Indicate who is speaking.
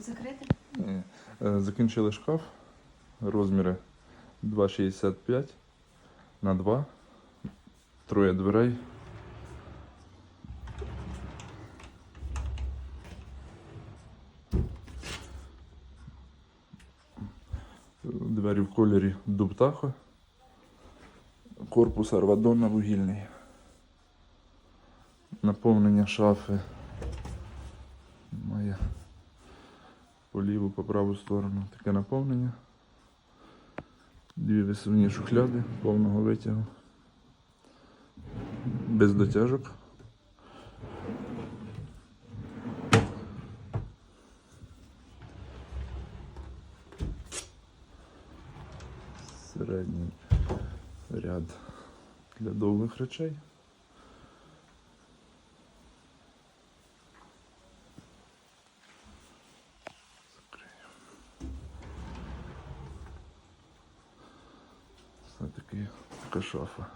Speaker 1: Закрити?
Speaker 2: Е, Закінчили шкаф. Розміри 2,65 на 2. Троє дверей. Двері в кольорі дубтахо. Корпус арвадона вугільний. Наповнення шафи по ліву, по праву сторону таке наповнення. Дві висувні шухляди повного витягу. Без дотяжок. Середній ряд для довгих речей. Така шафа.